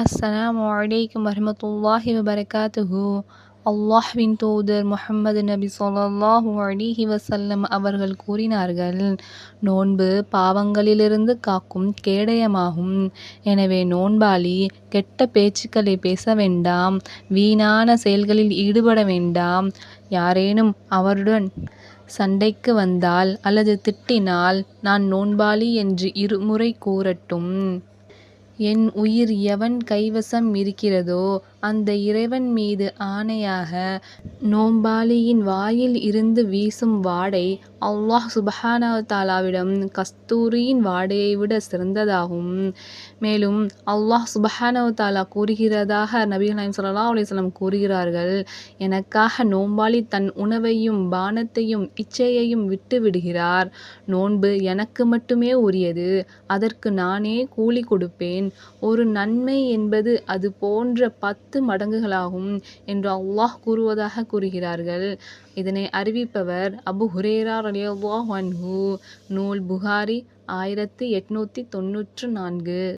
அஸ்ஸலாமு அலைக்கும் வரமத்துல்லாஹி வபரகாத்துஹு அல்லாஹ்வின் தூதர் முஹம்மது நபி ஸல்லல்லாஹு அலிஹி வசல்லம் அவர்கள் கூறினார்கள் நோன்பு பாவங்களிலிருந்து காக்கும் கேடயமாகும். எனவே நோன்பாளி கெட்ட பேச்சுக்களை பேச வேண்டாம். வீணான செயல்களில் ஈடுபட வேண்டாம். யாரேனும் அவருடன் சண்டைக்கு வந்தால் அல்லது திட்டினால் நான் நோன்பாளி என்று இருமுறை கூறட்டும். என் உயிர் எவன் கைவசம் இருக்கிறதோ அந்த இறைவன் மீது ஆணையாக நோம்பாலியின் வாயில் இருந்து வீசும் வாடை அல்லாஹ் சுப்ஹானஹு தாலாவிடம் கஸ்தூரியின் வாடையை விட சிறந்ததாகும். மேலும் அல்லாஹ் சுபஹானவ தாலா கூறுகிறதாக நபிகள் நாயம் சல்லா அலிஸ்லாம் கூறுகிறார்கள் எனக்காக நோம்பாளி தன் உணவையும் பானத்தையும் இச்சையையும் விட்டு விடுகிறார். நோன்பு எனக்கு மட்டுமே உரியது அதற்கு நானே கூலி கொடுப்பேன். ஒரு நன்மை என்பது அது போன்ற பத்து பத்து மடங்குகளாகும் என்று அல்லாஹ் கூறுவதாக கூறுகிறார்கள். இதனை அறிவிப்பவர் அபு ஹுரேரா ரலியல்லாஹ் அன்ஹு நூல் புகாரி ஆயிரத்தி எட்நூற்றி தொண்ணூற்று நான்கு.